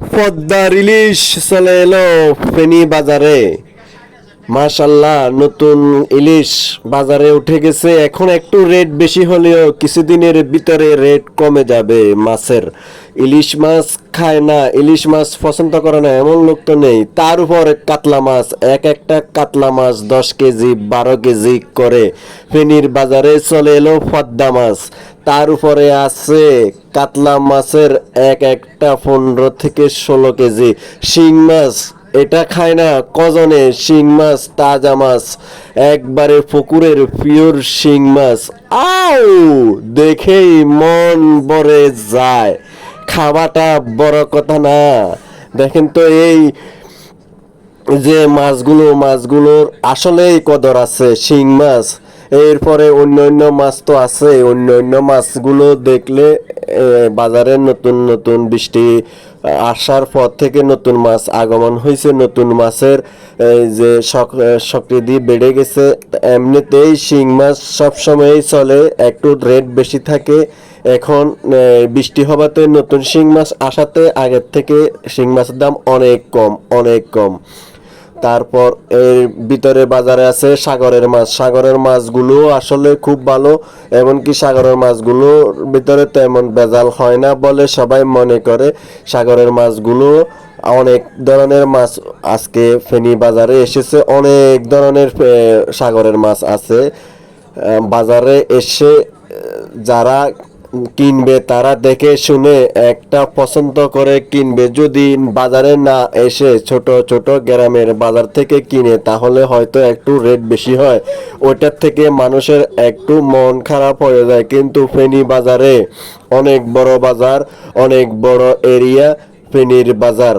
পদ্মার ইলিশ চলে এলো ফেনী বাজারে। মাশাল্লাহ নতুন ইলিশ বাজারে উঠে গেছে। এখন একটু রেট বেশি হলেও কিছুদিনের ভিতরে রেট কমে যাবে মাছের। ইলিশ মাছ খায় না, ইলিশ মাছ পছন্দ করে না, এমন লোক তো নেই। তার উপর কাতলা মাছ, এক একটা কাতলা মাছ দশ কেজি, বারো কেজি করে ফেনীর বাজারে চলে এলো পদ্মা মাছ। তার উপরে আছে কাতলা মাছের এক একটা পনেরো থেকে ষোলো কেজি। শিং মাছ, এটা খায় না, কজনে? শিং মাছ, তাজা মাছ। একবারে পুকুরের পিওর শিং মাছ। আউ! দেখেই মন ভরে যায়। খাওয়াটা বড় কথা না। দেখেন তো এই যে মাছগুলো, মাছগুলোর আসলেই কদর আছে, শিং মাছ। এরপরে অন্য অন্য মাছ তো আছে অন্য অন্য মাছগুলো দেখলে বাজারে নতুন নতুন বৃষ্টি আসার পর থেকে নতুন মাছ আগমন হয়েছে। নতুন মাছের যে শক্তি বেড়ে গেছে, এমনিতেই শিং মাছ সবসময়ই চলে, একটু রেট বেশি থাকে। এখন বৃষ্টি হওয়াতে নতুন শিং মাছ আসাতে আগের থেকে শিং মাছের দাম অনেক কম অনেক কম। তারপর এর ভিতরে বাজারে আছে সাগরের মাছ। সাগরের মাছগুলো আসলে খুব ভালো, এমনকি সাগরের মাছগুলোর ভিতরে তেমন ভেজাল হয় না বলে সবাই মনে করে। সাগরের মাছগুলো অনেক ধরনের মাছ আজকে ফেনী বাজারে এসেছে। অনেক ধরনের সাগরের মাছ আছে। বাজারে এসে যারা কিনবে, তারা দেখে শুনে একটা পছন্দ করে কিনবে। যদি বাজারে না এসে ছোট ছোট গ্রামের বাজার থেকে কিনে, তাহলে হয়তো একটু রেট বেশি হয়। ওইটার থেকে মানুষের একটু মন খারাপ হয়ে যায়। কিন্তু ফেনী বাজারে অনেক বড় বাজার, অনেক বড় এরিয়া ফেনীর বাজার।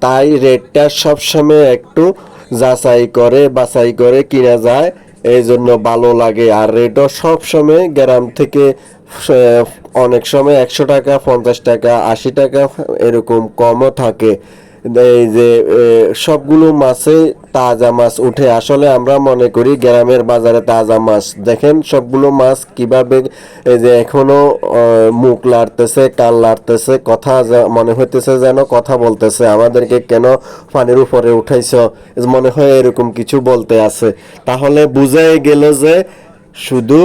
তাই রেটটা সবসময় একটু যাচাই করে, বাছাই করে কিনা যায়। এই জন্য ভালো লাগে। আর রেটও সবসময় গ্রাম থেকে অনেক সময় একশো টাকা, পঞ্চাশ টাকা, আশি টাকা, এরকম কমও থাকে। এই যে সবগুলো মাছে তাজা মাছ উঠে। আসলে আমরা মনে করি গ্রামের বাজারে তাজা মাছ। দেখেন সবগুলো মাছ কীভাবে, এই যে এখনও মুখ লাড়তেছে, কান লাড়তেছে, কথা মনে হইতেছে যেন কথা বলতেছে। আমাদেরকে কেন পানির উপরে উঠাইছ? মনে হয় এরকম কিছু বলতে আছে। তাহলে বুঝাই গেল যে শুধু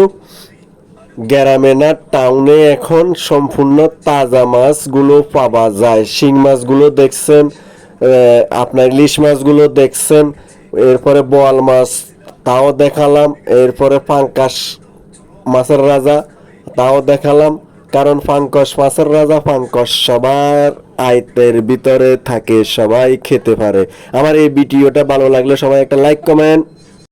গ্রামে না, টাউনে এখন সম্পূর্ণ তাজা মাছগুলো পাওয়া যায়। শিং মাছগুলো দেখছেন আপনার ইলিশ মাছগুলো দেখছেন, এরপরে বোয়াল মাছ, তাও দেখালাম, এরপরে ফাঙ্কাস মাছের রাজা, তাও দেখালাম, কারণ ফাঙ্কস মাছের রাজা ফাঙ্কস সবার আয়তের ভিতরে থাকে, সবাই খেতে পারে। আমার এই ভিডিওটা ভালো লাগলে সবাই একটা লাইক কমেন্ট